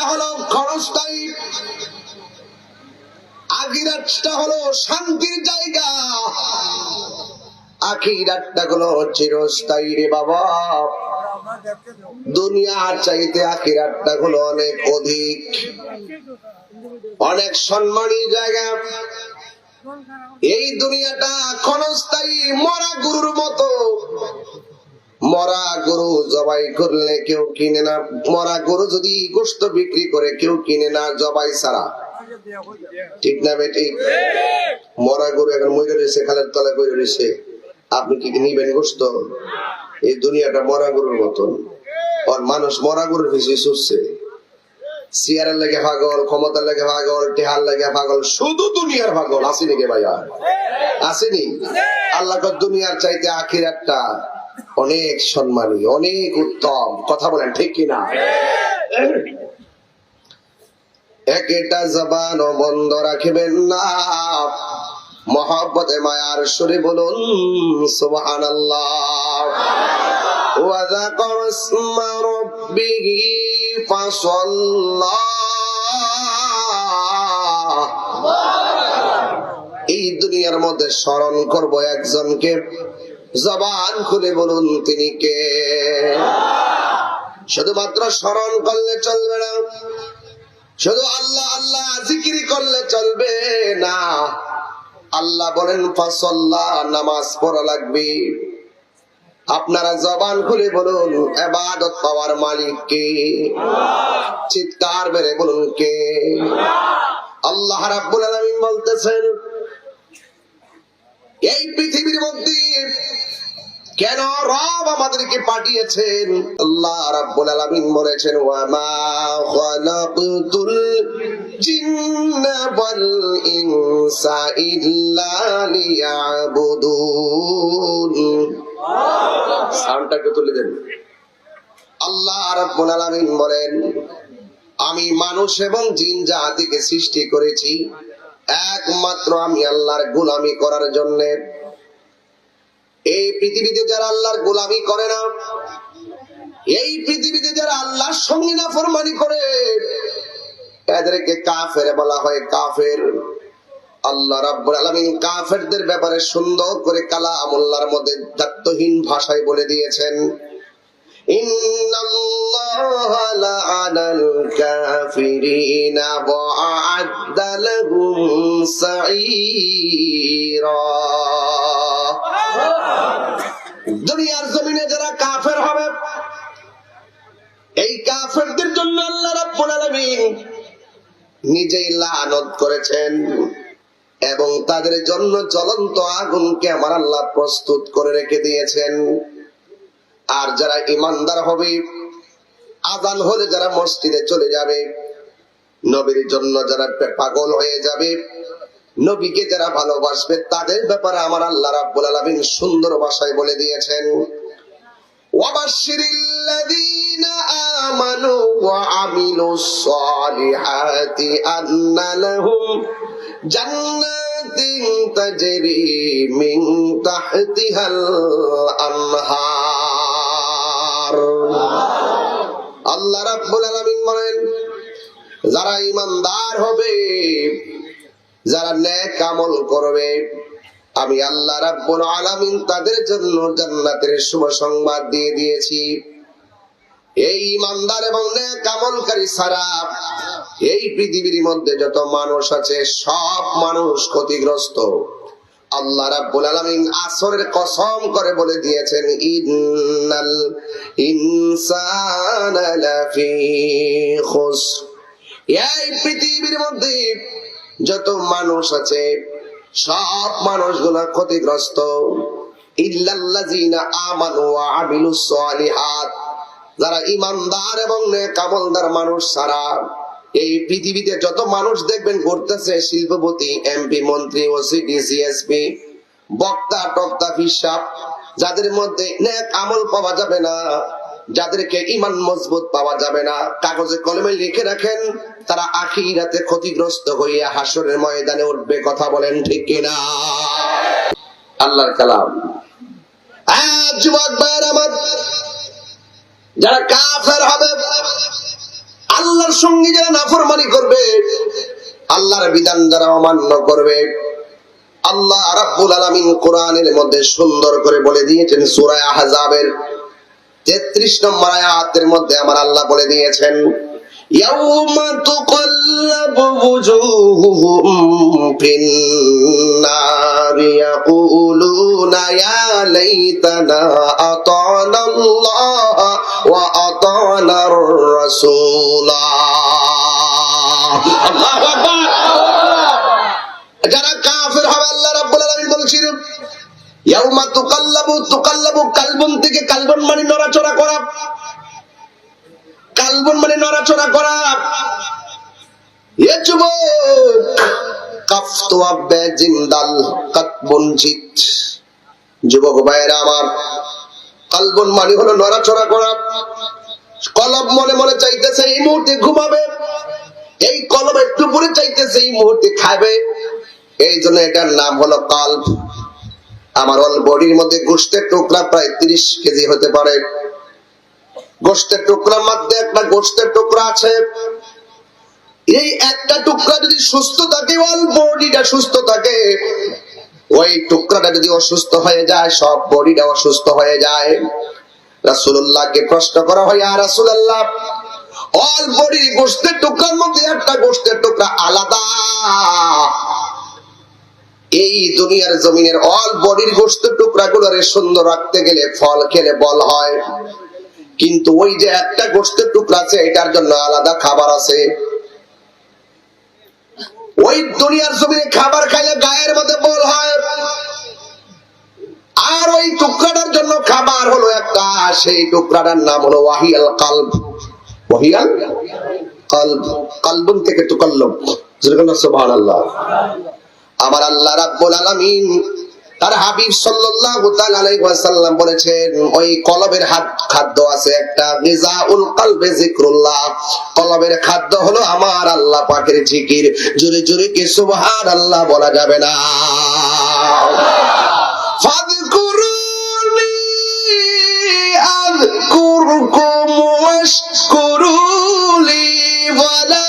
দুনিয়াটা হলো ক্ষণস্থায়ী। আখিরাতটা হলো শান্তির জায়গা। চিরস্থায়ী রে বাবা। চাইতে আখিরাতটা হলো অনেক অধিক। অনেক সম্মানী জায়গা। এই দুনিয়াটা ক্ষণস্থায়ী, মরা গুরুর মতো। মরা গরু জবাই করলে কেউ কিনে না। মরা গরু যদি গোস্ত বিক্রি করে, কেউ কিনে না জবাই ছাড়া। ঠিক না বেটি মরা গরু এখন মরে রয়েছে খালের তলায় বই রয়েছে। আপনি কি নিবেন গোস্ত? এই দুনিয়াটা মরা গরুর মতন। আর মানুষ মরা গরুর পিছিয়ে ছুটছে। চেয়ারের লেগে পাগল, ক্ষমতার লেগে পাগল, টেহার লেগে পাগল, শুধু দুনিয়ার পাগল। আসেনি কে ভাইয়া? আসেনি? আল্লাহ দুনিয়ার চাইতে আখির একটা অনেক সম্মানী অনেক উত্তম কথা বলেন ঠিক কিনা একটা জবান বন্ধ রাখবেন না মহব্বতে মায়ার সুরে বলুন সুবহান আল্লাহ وذكر اسم ربه فصلى এই দুনিয়ার মধ্যে স্মরণ করব একজনকে জবান খুলে বলুন তিনি কে? শুধুমাত্র স্মরণ করলে চলবে না। শুধু আল্লাহ আল্লাহ জিকিরি করলে চলবে না। আল্লাহ বলেন, ফসল্লা, নামাজ পড়া লাগবে। আপনারা জবান খুলে বলুন, এবাদত পাওয়ার মালিক কে? চিৎকার বেড়ে বলুন, কে? আল্লাহ রাব্বুল আলামিন বলতেছেন, এই পৃথিবীর মধ্যে কেন রব আমাদেরকে পাঠিয়েছেন? আল্লাহ রাব্বুল আলামিন বলেছেন ওয়া মা খালাকতুল জিন্না ওয়াল ইনসা ইল্লা লিয়াবুদুন। সাউন্ডটাকে তুলে দেন। আল্লাহ রাব্বুল আলামিন বলেন, আমি মানুষ এবং জিন জাতিকে সৃষ্টি করেছি। একমাত্র আমি আল্লাহর গোলামি করার জন্য এই পৃথিবীতে যারা আল্লাহর গোলামি করে না, এই পৃথিবীতে যারা আল্লাহর সঙ্গে না ফরমানি করে, এদেরকে কাফের বলা হয় কাফের। আল্লাহ রাব্বুল আলামিন কাফেরদের ব্যাপারে সুন্দর করে কালামুল্লাহর মধ্যে দায়িত্বহীন ভাষায় বলে দিয়েছেন, ইন্নাল্লাহা লা'আনাল কাফিরিনা ওয়া আ'আদ্দা লাহুম দুনিয়ার জমিনে যারা কাফের হবে, এই কাফেরদের জন্য আল্লাহ রাব্বুল আলামিন নিজেই লানত করেছেন এবং তাদের জন্য জ্বলন্ত আগুনকে আমার আল্লাহ প্রস্তুত করে রেখে দিয়েছেন। আর যারা ইমানদার হবে, আজান হলে যারা মসজিদে চলে যাবে, নবীর জন্য যারা পাগল হয়ে যাবে নবীকে যারা ভালোবাসবে, তাদের ব্যাপারে আমার আল্লাহ রাব্বুল আলামিন সুন্দর ভাষায় বলে দিয়েছেন, ওয়াবাশশিরিল্লাযীনা আমানু ওয়া আমিলুস সালিহাতি আন্না লাহুম জান্নাতিন তাজরি মিন তাহতিহাল আনহার। আল্লাহ রাব্বুল আলামিন বলেন, যারা ঈমানদার হবে যারা নেক আমল করবে, আমি আল্লাহ রাব্বুল আলামিন তাদের জন্য জান্নাতের শুভ সংবাদ দিয়ে দিয়েছি। এই ইমানদার এবং নেক আমলকারী ছাড়া এই পৃথিবীর মধ্যে যত মানুষ আছে, সব মানুষ ক্ষতিগ্রস্ত। আল্লাহ রাব্বুল আলামিন আসরের কসম করে বলে দিয়েছেন, ইন্নাল ইনসানা লাফি খুসর। এই পৃথিবীর মধ্যে যত মানুষ আছে, সব মানুষগুলো ক্ষতিগ্রস্ত। যারা ইমানদার এবং নেকামলদার মানুষ ছাড়া এই পৃথিবীতে যত মানুষ দেখবেন শিল্পপতি, এমপি, মন্ত্রী ওসিডি সিএসপি বক্তা, টক্তা ফিসাব যাদের মধ্যে আমল পাওয়া যাবে না। যাদেরকে ইমান মজবুত পাওয়া যাবে না, কাগজে কলমে লিখে রাখেন, তারা আখিরাতে ক্ষতিগ্রস্ত হইয়া হাসরের ময়দানে উঠবে, কথা বলেন ঠিক কিনা? আল্লাহর কালাম। আমার, যারা আল্লাহর সঙ্গী যারা নাফরমানি করবে, আল্লাহর বিধান যারা অমান্য করবে, আল্লাহ রাব্বুল আলামিন কোরআনের মধ্যে সুন্দর করে বলে দিয়েছেন সূরা আহজাবের 33 নম্বর আয়াতের মধ্যে আমার আল্লাহ বলে দিয়েছেন ইয়াউমা মানে মানে যুবক, কাফতু যুবক ভাইয়েরা আমার, কালবন মানে হলো নড়াচড়া করা। কলব মনে মনে চাইতেছে, এই মুহূর্তে ঘুমাবে। এই কলম একটু পরে চাইতেছে, এই মুহূর্তে খাবে। এই জন্য এটার নাম হলো কাল্প আমার অল বডির মধ্যে গোষ্ঠের টুকরা প্রায় তিরিশ কেজি হতে পারে। গোষ্ঠের টুকরার মধ্যে একটা গোষ্ঠের টুকরা আছে। এই একটা টুকরা যদি সুস্থ থাকে অল বডিটা সুস্থ থাকে, ওই টুকরাটা যদি অসুস্থ হয়ে যায়, সব বডিটা অসুস্থ হয়ে যায়। রাসুল্লাহকে প্রশ্ন করা হয় আর রাসুল্লাহ অল বডি গোষ্ঠের টুকরার মধ্যে একটা গোষ্ঠের টুকরা আলাদা। এই দুনিয়ার জমিনের অল বডির গোস্ত টুকরা গুলোরে সুন্দর রাখতে গেলে ফল খেলে বল হয়। কিন্তু ওই যে একটা গোস্তের টুকরা আছে, এটার জন্য আলাদা খাবার আছে। ওই দুনিয়ার জমিনে খাবার খাইলে গায়ের মধ্যে বল হয়। আর ওই টুকরাটার জন্য খাবার হলো একটা, সেই টুকরাটার নাম হলো ওয়াহিয়াল কালব। ওয়াহিয়াল কালব। কালবুন থেকে তুকাল্লব। যেরকম সুবহানাল্লাহ। আমার আল্লাহ রাব্বুল আলামিন তার হাবিব সাল্লাল্লাহু তাআলা আলাইহি ওয়াসাল্লাম বলেছেন, ওই কলবের খাদ্য আছে একটা গিজাউল কলবে যিকরুল্লাহ। কলবের খাদ্য হলো আমার আল্লাহ পাকের জিকির। জোরে জোরে কি সুবহানাল্লাহ বলা যাবে না। ফাযকুরুনি আযকুরকুম ওয়াশকুরুলি ওয়ালা